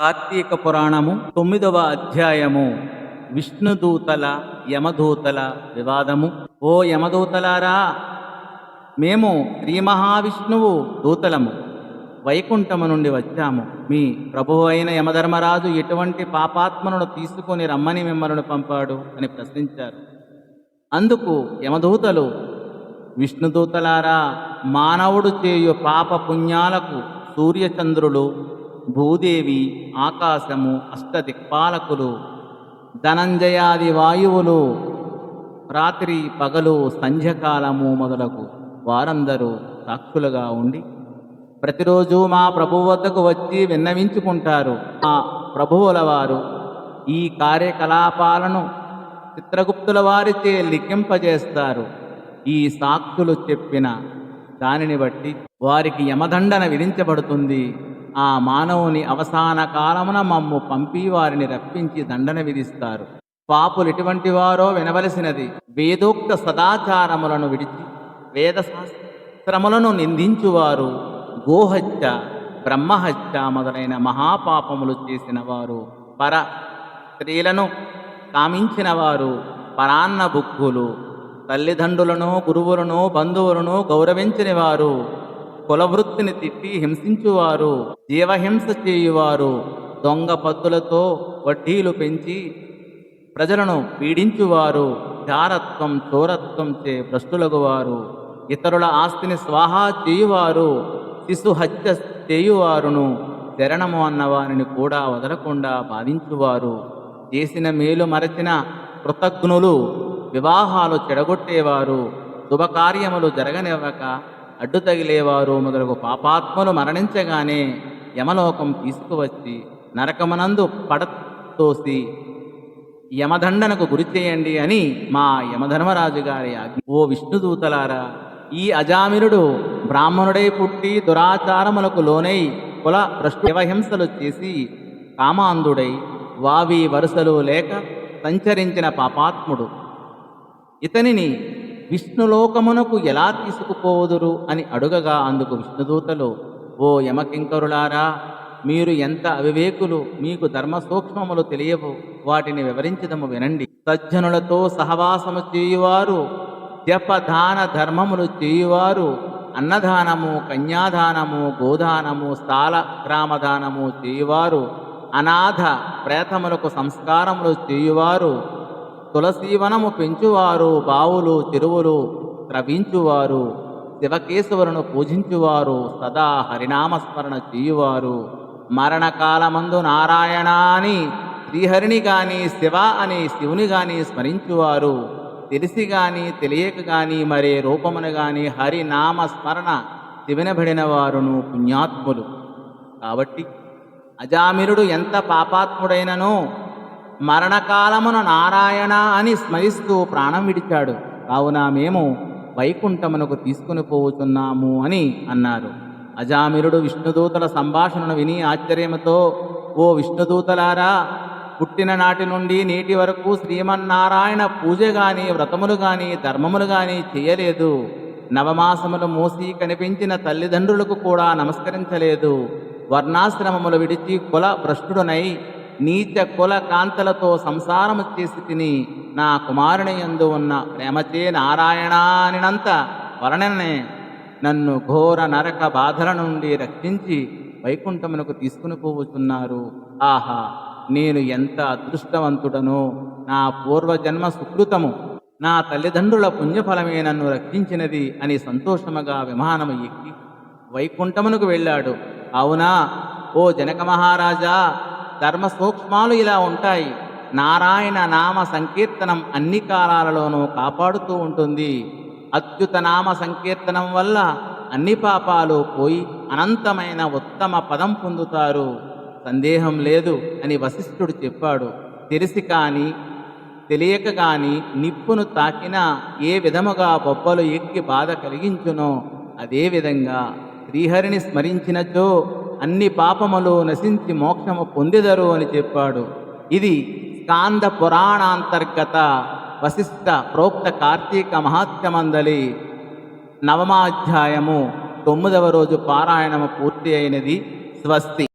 కార్తీక పురాణము తొమ్మిదవ అధ్యాయము. విష్ణుదూతల యమదూతల వివాదము. ఓ యమదూతలారా మేము శ్రీ మహావిష్ణువు దూతలము. వైకుంఠము నుండి వచ్చాము. మీ ప్రభువు అయిన యమధర్మరాజు ఎటువంటి పాపాత్మను తీసుకొని రమ్మని మిమ్మల్ని పంపాడు అని ప్రశ్నించారు. అందుకు యమదూతలు విష్ణుదూతలారా మానవుడు చేయు పాప పుణ్యాలకు సూర్యచంద్రులు భూదేవి ఆకాశము అష్టదిక్పాలకులు ధనంజయాది వాయువులు. రాత్రి పగలు సంధ్యకాలము మొదలగు వారందరూ సాక్షులుగా ఉండి ప్రతిరోజు మా ప్రభువు వద్దకు వచ్చి విన్నవించుకుంటారు. మా ప్రభువుల వారు ఈ కార్యకలాపాలను చిత్రగుప్తుల వారిచే లిఖింపజేస్తారు. ఈ సాక్షులు చెప్పిన దానిని బట్టి వారికి యమదండన విధించబడుతుంది. ఆ మానవుని అవసాన కాలమున మమ్ము పంపి వారిని రప్పించి దండన విధిస్తారు. పాపులు ఎటువంటి వారో వినవలసినది. వేదోక్త సదాచారములను విడిచి వేద శాస్త్రములను నిందించువారు. గోహత్య బ్రహ్మహత్య మొదలైన మహాపాపములు చేసిన వారు పర స్త్రీలను కామించిన వారు పరాన్న బుక్కులు తల్లిదండ్రులను గురువులను బంధువులను గౌరవించని వారు కులవృత్తిని తిప్పి హింసించువారు జీవహింస చేయువారు దొంగ పద్దులతో వడ్డీలు పెంచి ప్రజలను పీడించువారు జారత్వం చోరత్వం చే భ్రష్టులగువారు ఇతరుల ఆస్తిని స్వాహా చేయువారు శిశు హత్య చేయువారును శరణము అన్న వారిని కూడా వదలకుండా బాధించువారు. చేసిన మేలు మరచిన కృతజ్ఞులు వివాహాలు చెడగొట్టేవారు శుభకార్యములు జరగనివ్వక అడ్డు తగిలేవారు మొదలగు పాపాత్మలు మరణించగానే యమలోకం తీసుకువచ్చి నరకమనందు పడతోసి యమదండనకు గురి చేయండి అని మా యమధర్మరాజు గారి ఆజ్ఞ. ఓ విష్ణుదూతలారా ఈ అజామిరుడు బ్రాహ్మణుడై పుట్టి దురాచారములకు లోనై కుల భ్రష్టుహింసలు చేసి కామాంధుడై వావి వరుసలు లేక సంచరించిన పాపాత్ముడు. ఇతనిని విష్ణులోకమునకు ఎలా తీసుకుపోవదురు అని అడుగగా అందుకు విష్ణుదూతలు ఓ యమకింకరులారా మీరు ఎంత అవివేకులు మీకు ధర్మ సూక్ష్మములు తెలియవు. వాటిని వివరించదము వినండి. సజ్జనులతో సహవాసము చేయువారు జపదాన ధర్మములు చేయువారు అన్నదానము కన్యాదానము గోదానము స్థాల గ్రామదానము చేయువారు అనాథ ప్రేతములకు సంస్కారములు చేయువారు తులసీవనము పెంచువారు బావులు చెరువులు త్రవించువారు శివకేశవులను పూజించువారు సదా హరినామస్మరణ చేయువారు. మరణకాలమందు నారాయణ అని శ్రీహరిని కానీ శివ అని శివుని కానీ స్మరించువారు. తెలిసి గాని తెలియక గాని మరే రూపమును గాని హరినామ స్మరణ శివినబడిన వారును పుణ్యాత్ములు. కాబట్టి అజామిరుడు ఎంత పాపాత్ముడైననో మరణకాలమున నారాయణ అని స్మరిస్తూ ప్రాణం విడిచాడు. కావున మేము వైకుంఠమునకు తీసుకుని పోవుచున్నాము అని అన్నారు. అజామిరుడు విష్ణుదూతల సంభాషణను విని ఆశ్చర్యముతో ఓ విష్ణుదూతలారా పుట్టిన నాటి నుండి నేటి వరకు శ్రీమన్నారాయణ పూజ గాని వ్రతములు గాని ధర్మములు గాని చేయలేదు. నవమాసములు మోసి కనిపించిన తల్లిదండ్రులకు కూడా నమస్కరించలేదు. వర్ణాశ్రమములు విడిచి కుల భ్రష్టుడనై నీచ కుల కాంతలతో సంసారము చేసి తిని నా కుమారుని యందు ఉన్న ప్రేమచే నారాయణానినంత వలననే నన్ను ఘోర నరక బాధల నుండి రక్షించి వైకుంఠమునకు తీసుకుని పోవుతున్నారు ఆహా నేను ఎంత అదృష్టవంతుడనో. నా పూర్వజన్మ సుకృతము. నా తల్లిదండ్రుల పుణ్యఫలమే నన్ను రక్షించినది అని సంతోషముగా విమానము ఎక్కి వైకుంఠమునకు వెళ్ళాడు. అవునా ఓ జనక మహారాజా ధర్మ సూక్ష్మాలు ఇలా ఉంటాయి. నారాయణ నామ సంకీర్తనం అన్ని కాలాలలోనూ కాపాడుతూ ఉంటుంది. అత్యుత నామ సంకీర్తనం వల్ల అన్ని పాపాలు పోయి అనంతమైన ఉత్తమ పదం పొందుతారు. సందేహం లేదు అని వశిష్ఠుడు చెప్పాడు. తెలిసి కానీ తెలియక గాని నిప్పును తాకినా ఏ విధముగా బొబ్బలు ఎక్కి బాధ కలిగించునో అదేవిధంగా శ్రీహరిని స్మరించినచో అన్ని పాపములు నశించి మోక్షము పొందిదరు అని చెప్పాడు. ఇది స్కాంద పురాణాంతర్గత వశిష్ట ప్రోక్త కార్తీక మహాత్మ్యమందలి నవమాధ్యాయము తొమ్మిదవ రోజు పారాయణము పూర్తి అయినది స్వస్తి.